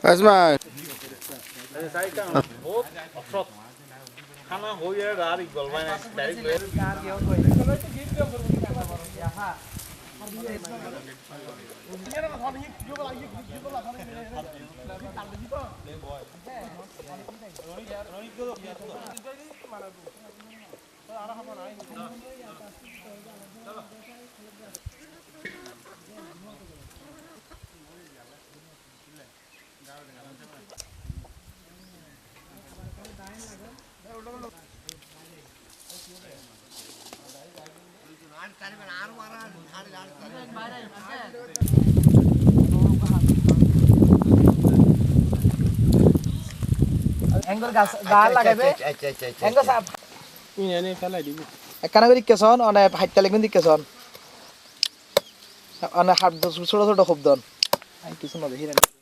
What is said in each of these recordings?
ভাই direct angle গাছ গাল লাগাইবে এঙ্গল সাপ একখানা করে দিকেছন অনে হাইটটা লিখবেন দিকেছন অনে হাত ছোট ছোট খুব দন আমি কিছু না দেখি মানে এই হাইতারা তো ভালো এই হাইতারা একটু বাইরে বুঝো অনেক মাটি মাটি খাই দে ইন নয় ইন অর্ধ বেড়ে ডাইরেক্ট গভীর ইন কত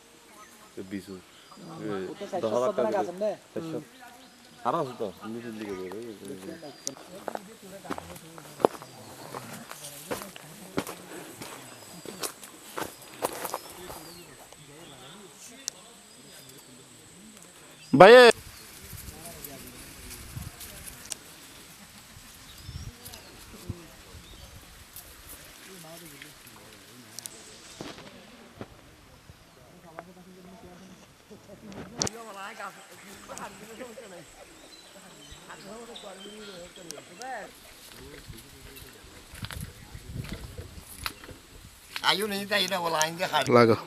টাকা আছে না। আরও আছে তো নিচের দিকে যাবে 哪个。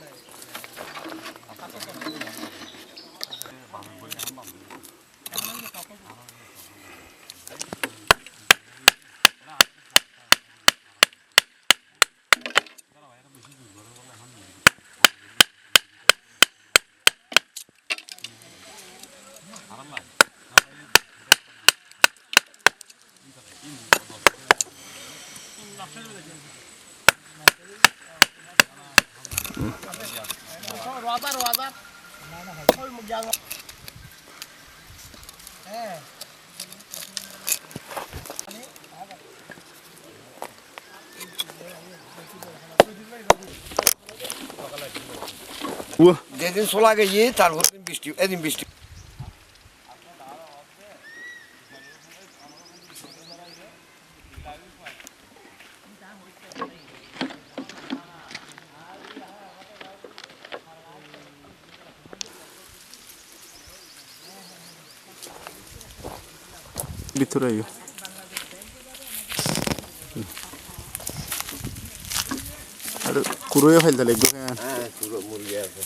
যেদিন সোলা গেছি তারপর বৃষ্টি এদিন বৃষ্টি। ভিতরে আর কুরুয়ে ফেলতে লাগবে হ্যাঁ পুরো মুরগি আছে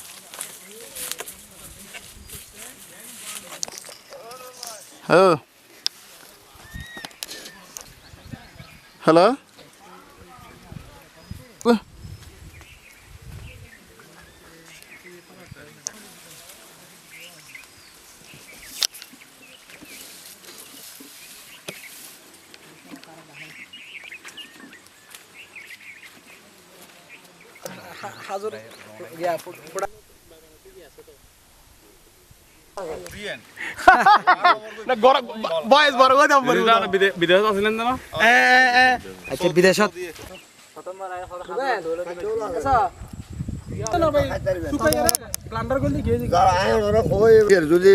হ্যালো হ্যালো হাজুর ইয়া পুরা বয়স বড় কথা বিদেশ আছিলেন না? আচ্ছা বিদেশত যদি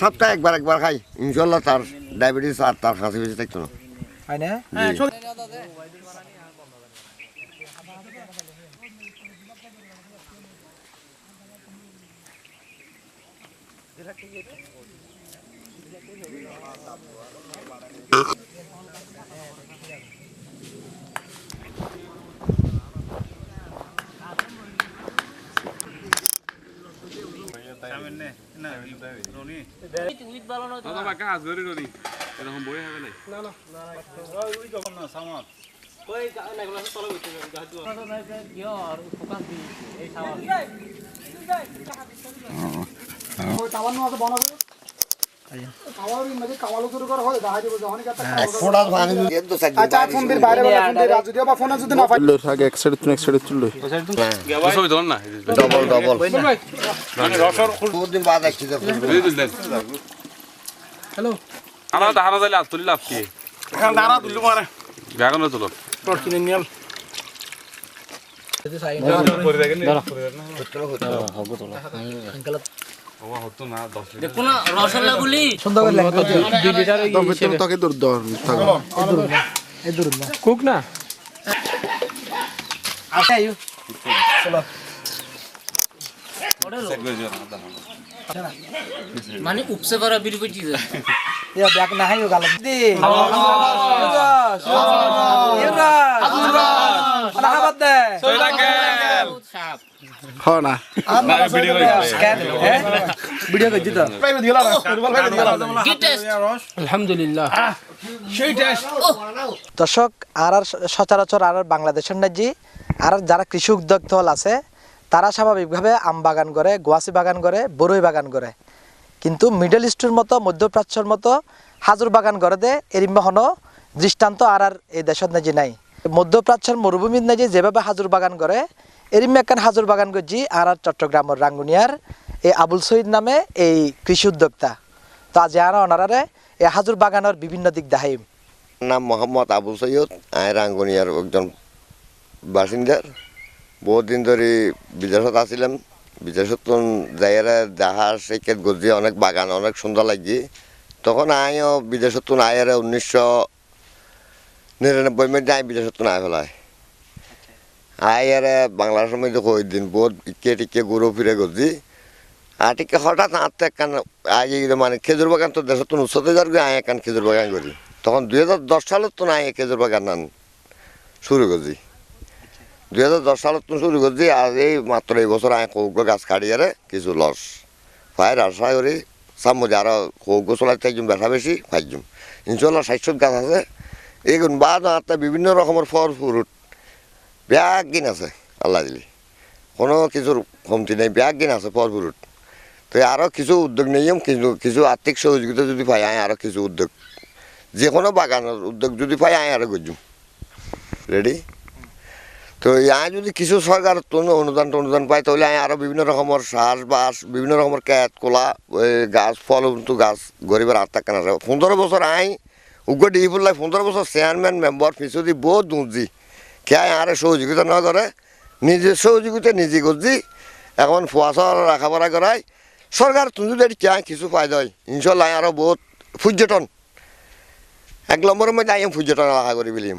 সপ্তাহে একবার একবার খাই। ইনশাল্লাহ তার ডায়াবেটিস আর তার কাছে বেশি থাকতো না। হয় না দাদা কাজ ধরে ধরি এরকম বই হবে না না পানি যদি না সাইড চুল্লো না এক সাইডে তুমি এক সাইডে না ছবি ধর না ডবল ডবল বহুত দিন বাদ আসছি তো হ্যালো। হানা হানা দিলে আর তুলি লাভ কি দাঁড়া তুললো মানে ব্যাগন তোর কিনে নিয়াম করে দেখেন করে লেখা কুক না। মানে উপসে পেটি ইয়া ব্যাক না হাইও গাল দি না ভিডিও আলহামদুলিল্লাহ দর্শক আর আর সচরাচর আর আর বাংলাদেশের নাজি আর যারা কৃষি উদ্যোক্তা হল আছে তারা স্বাভাবিকভাবে আম বাগান করে গোয়াসি বাগান করে বরই বাগান করে কিন্তু মিডল ইস্টের মতো মধ্যপ্রাচ্যর মতো হাজুর বাগান করে দে এরিম্বা হন দৃষ্টান্ত আর আর এই দেশত নাজি নাই মধ্যপ্রাচ্যের মরুভূমির নাজি যেভাবে হাজুর বাগান করে এরিম্বা একখান হাজুর বাগান করছি আর আর চট্টগ্রামের রাঙ্গুনিয়ার এই আবুল সঈদ নামে এই কৃষি উদ্যোক্তা। তো আজ আর অনারারে এই হাজুর বাগানের বিভিন্ন দিক দেখাইম। নাম মোহাম্মদ আবুল সৈয়দ আয় রাঙ্গুনিয়ার একজন বাসিন্দার। বহুত দিন ধরে বিদেশত আছিলাম বিদেশত যাইরা জাহাজ সেকেত গজি, অনেক বাগান, অনেক সুন্দর লাগছে তখন আইও বিদেশত আয়ারে উনিশশো নিরানব্বই মধ্যে আই বিদেশত আয় ফেলায়। আয়ারে বাংলার সময় তো কই দিন, বহুত ইকে টিকে ঘুরো ফিরে গজি আর টিকে হঠাৎ আত্মা একখান আগে মানে খেজুর বাগান তো দেশত উচ্চতে যার আয় একখান খেজুর বাগান করি। তখন দুই হাজার দশ সালত তো নাই খেজুর বাগান নান শুরু করছি দুই হাজার দশ সালত তো শুরু করছি আর এই মাত্র এই বছর আয় কৌগ্য গাছ কাটিয়ারে কিছু লস। ফায়ার আশা করি সামুজে আরও কৌগ্য চলাই থাকজুম বেশা বেশি, ফাইজুম। ইনশাল্লাহ ষাটশো গাছ আছে। এগুন বাদ আত্মা বিভিন্ন রকমের ফল, ফ্রুট ব্যাগ গিন আছে, আল্লাহ দিলি। কোনো কিছুর কমতি নেই, ব্যাগ গিন আছে ফল ফ্রুট তো আরও কিছু উদ্যোগ নিয়ম কিছু কিছু আর্থিক সহযোগিতা যদি পাই, আয় আরও কিছু উদ্যোগ। যে কোনো বাগানের উদ্যোগ যদি পাই, আয় আরও গজুম রেডি তো আয় যদি কিছু সরকার অনুদান অনুদান পাই তাহলে আয় আরও বিভিন্ন রকমের শ্বাস বাস বিভিন্ন রকমের ক্যাট কোলা গাছ, ফল কিন্তু গাছ, গরিবের আত্মা কেনা যাবে পনেরো বছর আই উগ্র ডি ফুল্লাই পনেরো বছর চেয়ারম্যান মেম্বার ফিসদি বহুত দুঁজি কে আয় আরে সহযোগিতা না করে নিজে সহযোগিতা নিজে করছি এখন ফুয়াশা রাখা পড়া করাই। সরকার তুমি যদি কে কিছু পাই দেয় ইনশাল্লাহ আরও বহুত পর্যটন এক নম্বরের মধ্যে আইম পর্যটন এলাকা করে বিলিম।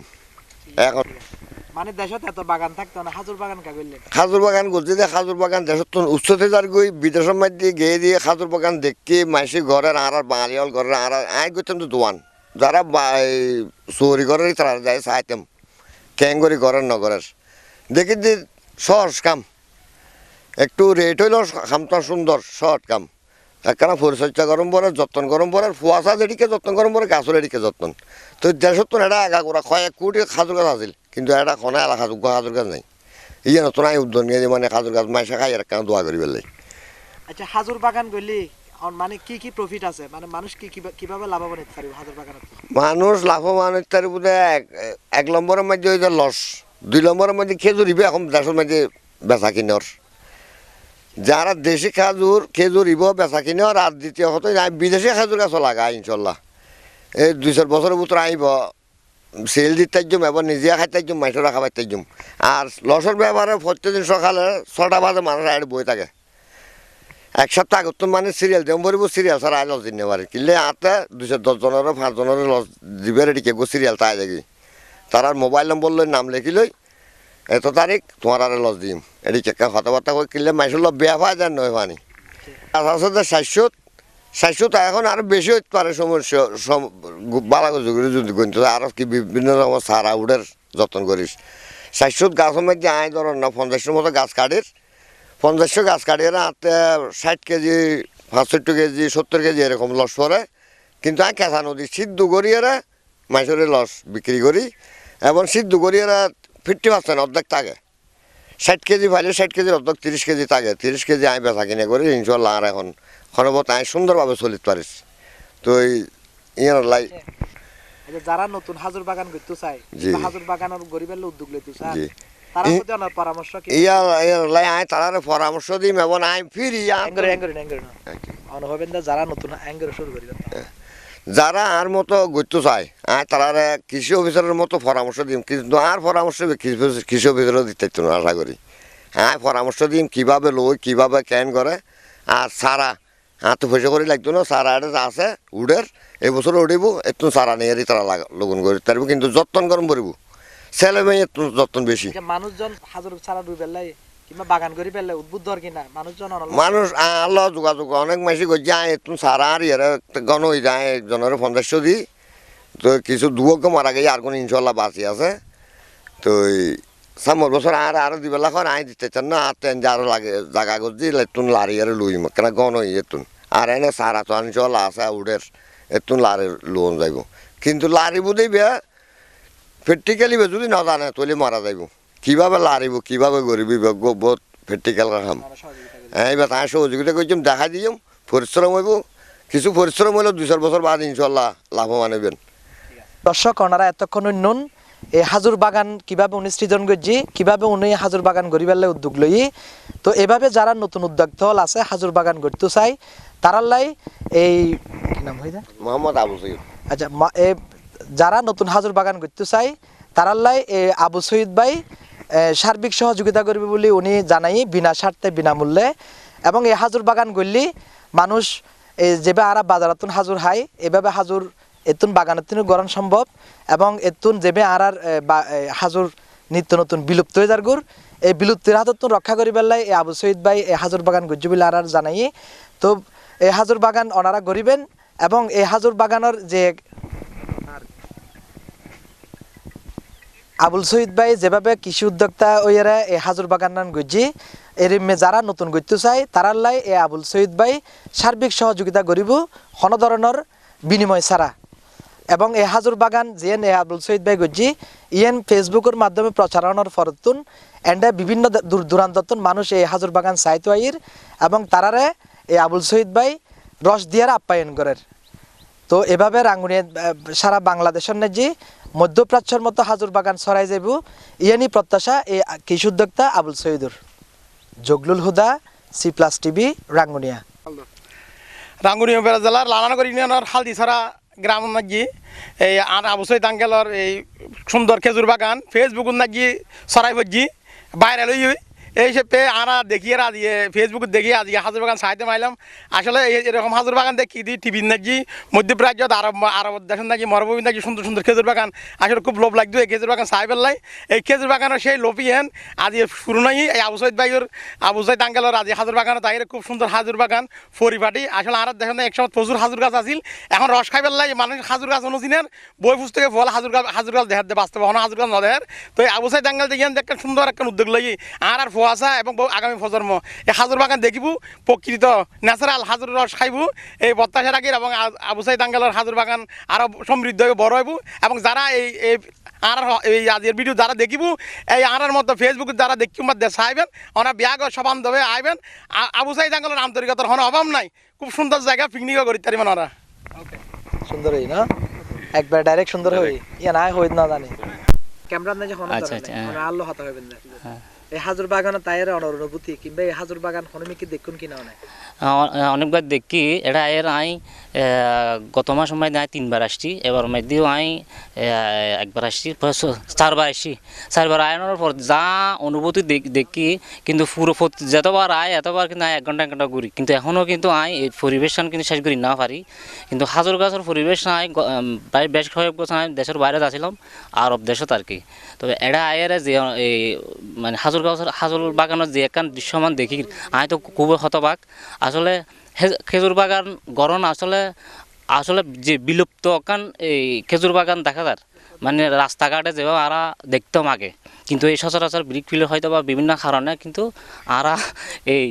এখন মানে দেশত এত বাগান থাকতো না হাজুর বাগান খাজুর যে খাজুর বাগান দেশত উচ্চতে যার গই বিদেশের মধ্যে গিয়ে দিয়ে খাজুর বাগান দেখি মাইসি ঘরের আর আর বাঙালি হল ঘরের আর আর আই করতাম তো দোয়ান। যারা চৌরি ঘরের তারা যায় চাইতাম। ক্যাঙ্গরি ঘরের নগরের। দেখি যে সহজ কাম। একটু রেট হইল কামটা সুন্দর, সহজ কাম। একখানা পরিচর্যা গরম পরে, যত্ন গরম পরে, ফুয়াশা যেদিকে যত্ন গরম পরে গাছের এদিকে যত্ন। তো দেশত তো এটা আগা করা কয়েক কোটি খাজুর গাছ আছিল, কিন্তু এটা খনা এলা খাজুর খাজুর গাছ নাই। ইয়ে নতুন আই উদ্যোগ নিয়ে মানে খাজুর গাছ মাইসা খাই, আর দোয়া করি পেলাই আচ্ছা হাজুর বাগান অন- মানে কি কি প্রফিট আছে? মানে মানুষ কি কীভাবে লাভবান হতে পারবে হাজুর বাগানত? মানুষ লাভবান হইতে তার বোধ এক নম্বরের মধ্যে হইতে লস, দুই নম্বরের মধ্যে খেজুর ইবে, এখন দেশের মধ্যে বেচা কিনর। যারা দেশি খাজুর খেজুর ইব, বেচা কিনর, আর দ্বিতীয় হতো বিদেশি খাজুর গাছ লাগা ইনশাল্লাহ। এই দুই চার বছরের ভিতরে আইব, সেল দিতে যাম এবার নিজে খাইতে যাম মাইসরা খাবার যাম আর লসের ব্যাপারে প্রত্যেকদিন সকালে ছটা বাজে মানুষ আইড বই থাকে। এক সপ্তাহ আগত মানে সিরিয়াল দেম বলব সিরিয়াল ছাড়া আই লস দিনে পারে কিনলে আতে দুশো দশ জনের পাঁচ জনের লস দিবে রেডি কেগো সিরিয়াল তাই দেখি। তার আর মোবাইল নম্বর লই নাম লিখি লই এত তারিখ তোমার আর লস দিম। এটি কেকা কথাবার্তা করে কিনলে মাইসুর লব বেয়া পায় যায় নয় পানি। যে সাতশো স্বাস্থ্য তো এখন আরও বেশি হইতে পারে সমস্যা বালা করে যদি গণিত আরও কি বিভিন্ন রকম সারা উডের যত্ন করিস স্বাস্থ্য গাছের মধ্যে আয় ধর না পঞ্চাশটার মতো গাছ কাটির পঞ্চাশশো গাছ কাটিয়ে হাতে ষাট কেজি পঁয়ষট্টি কেজি সত্তর কেজি এরকম লস পরে কিন্তু আমি কেঁচা নদী সিদ্ধ করিয়ে মাইসরে লস বিক্রি করি। এবং সিদ্ধ করিয়ে ফিফটি পার্সেন্ট অর্ধেক থাকে। ষাট কেজি পাইলে ষাট কেজি অর্ধেক তিরিশ কেজি থাকে। তিরিশ কেজি আমি বেচা কিনে করি ইনশাল্লাহ আর এখন খনবত আমি সুন্দরভাবে চলিতে পারিস। তো এই ইয়ার লাই যারা নতুন হাজুর বাগান করতে চায়। হাজুর বাগানের গরিবের উদ্যোগ লইতে চায় পরামর্শ দিম এবং আমি ফিরি যারা নতুন শুরু করি। যারা আর মতো গত্য চায় আর তারা কৃষি অফিসারের মতো পরামর্শ দিম। কিন্তু আর পরামর্শ কৃষি- অফিসারও দিতে না আশা করি। হ্যাঁ পরামর্শ দিম কীভাবে লই কীভাবে কেন করে। আর সারা হ্যাঁ তো পয়সা করে লাগতো না সারা এটা আছে উডের এবছর বছর উঠিব একটু সারা নিয়ে তারা লাগ- লগন করে তারপর কিন্তু যত্ন গরম করিব। ছেলে মেয়ে যত্ন বেশি। মানুষজন হাজুর ছাড়া রুই পেলাই কিংবা বাগান করি পেলাই উদ্বুদ্ধ আর কিনা মানুষজন মানুষ আল্লাহ যোগাযোগ অনেক মাসি করছে আয় একটু সারা আর ইয়ারে গণ হয়ে যায় একজনের পঞ্চাশশো দি। তো কিছু দুয়োকে মারা গেছে আর কোন ইনশাল্লাহ বাঁচি আছে। তো সামর বছর আর আরও দিবেলা এখন আই দিতে চান না আর তেন আরও লাগে জাগা করছি এতুন লারি আর লুই কেন গণ হই এতুন আর এনে সারা তো ইনশাল্লাহ আছে উডের এতুন লারি লোন যাইব। কিন্তু লারি বুঝেই বে প্র্যাকটিক্যালি যদি না জানে তলে মারা যাইব। কীভাবে লারিব কীভাবে গরিবি বহুত প্র্যাকটিক্যাল রাখাম। এইবার তাই সহযোগিতা করছিলাম দেখা দিলাম পরিশ্রম হইব। কিছু পরিশ্রম হইলে দুই চার বছর বাদ ইনশাল্লাহ লাভবান হইবেন। দর্শক ওনারা এতক্ষণ নুন এই হাজুর বাগান কীভাবে উনি সৃজন করছি কীভাবে উনি হাজুর বাগান গরিবেলে উদ্যোগ লই। তো এভাবে যারা নতুন উদ্যোক্তা হল আছে হাজুর বাগান করতে চাই তারালাই এই কি নাম হয়ে যায় মোহাম্মদ আবু সৈয়দ। আচ্ছা মা- এ যারা নতুন হাজুর বাগান করতে চাই তারাল্লাই আবু সঈদ ভাই সার্বিক সহযোগিতা করবে বলে উনি জানাই বিনা স্বার্থে বিনামূল্যে এবং এই হাজুর বাগান করলি মানুষ এই যেভাবে আরা বাজারাতুন হাজুর হাই এভাবে হাজুর এতুন বাগানাতুন গরম সম্ভব। এবং এতুন যেবে আর হাজুর নিত্য নতুন বিলুপ্ত হয়ে যার গুর এই বিলুপ্তির হাতত রক্ষা করি পেলাই এই আবু সঈদ ভাই এই হাজুর বাগান গজ্জু বলে আর আর জানাই। তো এই হাজুর বাগান ওনারা গরিবেন এবং এই হাজুর বাগানের যে আবুল সহিদ ভাই যেভাবে কৃষি উদ্যোক্তা ওইরা এই হাজুর বাগান গজি এর যারা নতুন গইতে চাই তারার লাই এই আবুল সহিদ ভাই সার্বিক সহযোগিতা করিব কোনো ধরনের বিনিময় ছাড়া এবং এ হাজুর বাগান জিয়েন এ আবুল সহিদ ভাই গজি ইয়েন ফেসবুকের মাধ্যমে প্রচারণার ফরতুন, এন্ডে বিভিন্ন দূর- দূর দূরান্ততুন মানুষ এই হাজুর বাগান চাইতো আইর, এবং তারারে এই আবুল সহিদ ভাই রস দিয়ার আপ্যায়ন করের। তো এভাবে রাঙ্গুনিয়া সারা বাংলাদেশের যে মধ্যপ্রাচ্যের মতো হাজুর বাগান ছড়াই যাব ইয়ানি প্রত্যাশা এই কৃষি উদ্যোক্তা Abul Saidur Jaglul Huda, C plus TV Rangunia রাঙ্গুনি উপজেলা জেলার লালানগর ইউনিয়নের হালদিছড়া গ্রাম নাকি এই আর আবুসই তাঙ্গেলর এই সুন্দর খেজুর বাগান ফেসবুক নাকি সরাই ভজি বাইরে লই এই হিসেবে আরা দেখি আর আজকে ফেসবুক দেখি আজকে হাজুর বাগান সাইতে মাইলাম। আসলে এই- এরকম হাজুর বাগান দেখি, দি টিভির নাকি, মধ্যপ্রাচ্যত আরব আরব দেশের নাকি মরভূমি নাকি সুন্দর সুন্দর খেজুর বাগান। আসলে খুব লোভ লাগতো এই খেজুর বাগান চাই পেলাই এই খেজুর বাগানের সেই হেন, আজ শুরু নাই, এই আবু সৈদ ভাইয়ের, আবু সৈদ আঙ্কেলর আজ হাজুর বাগান, তাই খুব সুন্দর হাজুর বাগান, পরিপাটি। আসলে আর দেখেন এক সময় প্রচুর হাজুর গাছ আছিল, এখন রস খাই পেলাই মানুষ হাজুর গাছ অনুচিনের বই পুস্তকে ফল হাজুর গাছ হাজুর গাছ দেখার বাস্তব হন হাজুর গাছ নদেহের তো এই আবু সৈদ আঙ্কেল দেখেন দেখেন সুন্দর একটা উদ্যোগ লাগি আর আর ফোয়াশা এবং আগামী প্রজন্ম। এই হাজুর বাগান দেখিব প্রকৃত ন্যাচারাল হাজুর রস খাইব এই বত্তাসা রাখির এবং আবু সাইদ আঙ্গেলের হাজুর বাগান আরও সমৃদ্ধ হয়ে বড় হইব এবং যারা এই এই আর এই আজকের ভিডিও যারা দেখিব এই আনার মতো ফেসবুকে যারা দেখি মধ্যে চাইবেন ওরা বিয়াগ সবান্ধবে আইবেন। আ- আবু সাইদ আঙ্গলের আন্তরিকতার কোনো অভাব নাই। খুব সুন্দর জায়গা পিকনিকও করি তারিবেন ওরা সুন্দর হই না? একবার ডাইরেক্ট সুন্দর হই। ইয়া নাই হই না জানি ক্যামেরা না যখন আচ্ছা, আচ্ছা, হ্যাঁ। আল্লাহ হাতে হইবেন না এই হাজুর বাগান তাইরে অনর অনুভূতি কিংবা এই হাজুর বাগান হনমি কি দেখুন কিনা অনেক? অনেকবার দেখি। এটা এর আই গত মাস সময় আই তিনবার আসছি। এবার মধ্যেও আই একবার আসছি চারবার আসছি। চারবার আয়নের পর যা অনুভূতি দেখ- কিন্তু পুরো যতবার আয় এতবার কিন্তু আয় এক ঘণ্টা এক ঘণ্টা ঘুরি। কিন্তু এখনও কিন্তু আই এই পরিবেশন কিন্তু শেষ করি না পারি। কিন্তু হাজর গাছের পরিবেশ প্রায় বেশ কয়েক বছর আমি দেশের বাইরে যাচ্ছিলাম আরব দেশত আর কি। তবে এটা আয়ের যে এই মানে হাজর গাছের হাজর বাগানের যে একখান দৃশ্যমান দেখি, আমি তো খুবই হতবাক। আসলে খেজুর বাগান গরম আসলে আসলে যে বিলুপ্ত কান এই খেজুর বাগান দেখা যায় মানে রাস্তাঘাটে যেভাবে আরা দেখতাম আগে কিন্তু এই সচরাচর ফিল হয়তো বা বিভিন্ন কারণে, কিন্তু আরা এই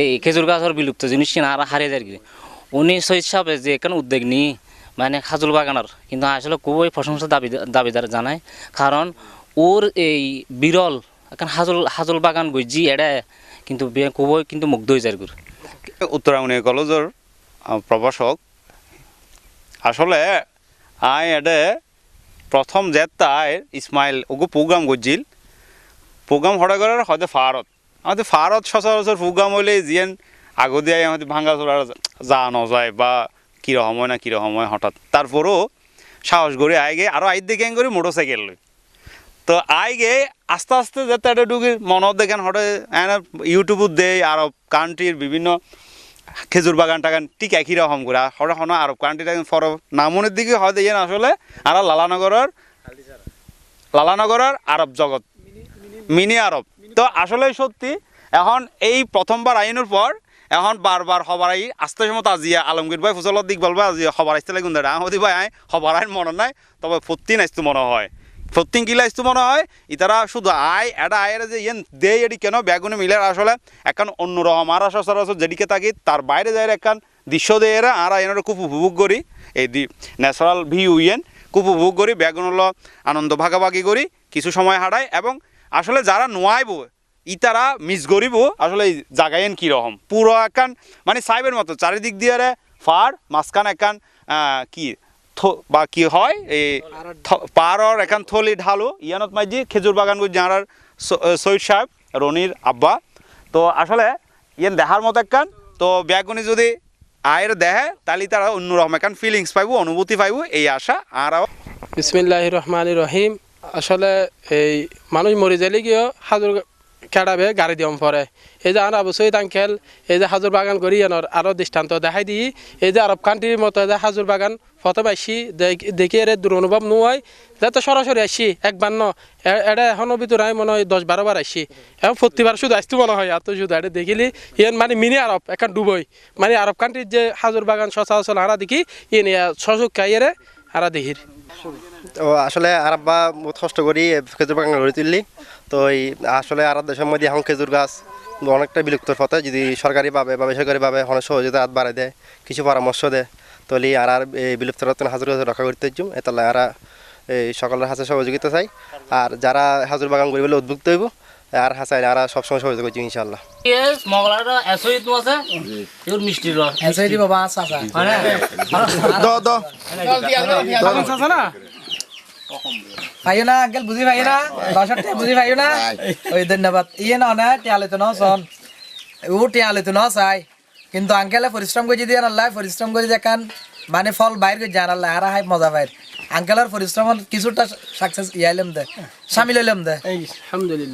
এই খেজুর গাছের বিলুপ্ত জিনিস কিনা আরা হারিয়ে যায় উনি সাহেব যে এখানে উদ্যোগ নিয়ে মানে খাজুল বাগানের, কিন্তু আসলে খুবই প্রশংসা দাবি, দাবিদার জানায়। কারণ ওর এই বিরল এখন হাজল হাজল বাগান গজি এড়ে কিন্তু বে- খুবই কিন্তু মুগ্ধ হয়ে যায় গুর। উত্তরাঙ্গনী কলেজৰ আহ, প্ৰভাষক আসলে আই এডে প্রথম জেতা আয় ইসমাইল ওগো প্রোগ্রাম করছিল প্রোগ্রাম হঠাৎ করার হয়তো ফারত। আমাদের ফারত সচরাচর প্রোগ্রাম হলে জিয়েন আগদিয়াই আমাদের ভাঙ্গা চোরার যা নযায় বা কীরকম হয় না কীরকম হয় হঠাৎ। তারপরও সাহস করে গে আরও আই দেখে করি মোটর সাইকেল লই। তো আই গে আস্তে আস্তে যাতে এটা ঢুকি, মনত দেখেন হঠাৎ ইউটিউবত দেয় আরব কান্ট্রির বিভিন্ন খেজুর বাগান টাগান ঠিক একই রকম করে। হঠাৎ হন আরব কান্ট্রিটা ফর নামনের দিকে হয়তো ইয়ে আসলে, আর লালানগরের লালানগরের আরব জগৎ। মিনি আরব। তো আসলে সত্যি, এখন এই প্রথমবার আইনের পর, এখন বারবার হবার আই আস্তে সময় আজিয়া আলমগীর ভাই ফুসলত দিক বলবা, আজি হবার আসতে লাগুন দাঁড়া। হদি ভাই আই হবার আইন মনে নাই, তবে ফত্তিন আসতে মনে হয়। ফত্তিন কিলা আসতে মনে হয়। ইতারা শুধু আয় এটা আয়ের যে ইয়েন দেয় এটি কেন ব্যাগুনে মিলে আসলে এখন অন্যরকম আর সচরাচর যেদিকে থাকি তার বাইরে যায় এখন দৃশ্য দিয়ে এরা আর এনারা খুব উপভোগ করি। এই দি ন্যাচারাল ভিউ ইয়েন খুব উপভোগ করি হলো আনন্দ ভাগাভাগি করি কিছু সময় হারায় এবং আসলে যারা নোয়াইব ইতারা মিস করিব আসলে এই জাগায়েন কীরকম? পুরো একান মানে সাইবের মতো চারিদিক দিয়ে ফার মাঝখান আহ, কি বা কি হয়? এই পারর একান থলি ঢালো। ইয়ানত মাইজি খেজুর বাগান গুজ যাঁরার সৈয়দ সাহেব, রনির আব্বা। তো আসলে ইয়ান দেখার মতো একখান। তো ব্যাগুনি যদি আয়ের দেহে, তাহলে তারা অন্যরকম একখান ফিলিংস পাইব, অনুভূতি পাইব, এই আশা। আর বিসমিল্লাহ রহমান রহিম। আসলে এই মানুষ মরি যাইলে গিয়ে হাজুর কেড়াবে গাড়ি দিয়ম পরে এই যে আর অবশ্যই আঙ্কেল এই যে হাজুর বাগান করি এনর আরও দৃষ্টান্ত দেখাই দিই এই যে আরব কান্ট্রির মতো যে হাজুর বাগান প্রথম আসি দেখ- এর দুরনুভব নোয়াই যাতে সরাসরি আসি একবার ন এটা এখনও ভিতরে আমি মনে হয়, দশ বারো বার আসি এখন প্রতিবার শুধু আসতে মনে হয় এত শুধু এটা দেখিলি ইয়েন মানে মিনি আরব এখন ডুবই। মানে আরব কান্ট্রির যে হাজুর বাগান সচরাচর হারা দেখি ইয়ে সচুক খাইয়ে হারা দেখির ও, আসলে আরাব্বা বহুত কষ্ট করি খেজুর বাগান গড়ে তুললি। তো এই আসলে আর দেশের মধ্যে এখন খেজুর গাছ অনেকটা বিলুপ্তর পথে যদি সরকারিভাবে বা বেসরকারিভাবে অনেক সহযোগিতা হাত বাড়ায় দেয় কিছু পরামর্শ দেয় তাহলে আর আর এই বিলুপ্তর হাজুর গাছ রক্ষা করতে যাম এতালে আর এই সকলের হাতে সহযোগিতা চাই। আর যারা হাজুর বাগান করি বলে উদ্বুক্ত হইব আর হাসাই আর সবসময় সহযোগিতা করছি ইনশাল্লাহ মিষ্টি মানে পাইও না আঙ্কেল বুঝি পাইও না? দশটা বুঝি পাইও না? ওই ধন্যবাদ। ইয়ে না না টিয়ালে তো নসন ও টিয়ালে তো নসাই কিন্তু আঙ্কেলে পরিশ্রম করে যদি আল্লাহ পরিশ্রম করে দেখান মানে ফল বাইর করে জান আল্লাহ আর হাই মজা বাইর। আঙ্কেলের পরিশ্রম কিছুটা সাকসেস ইয়াইলাম দে সামিল হইলাম দে। আলহামদুলিল্লাহ।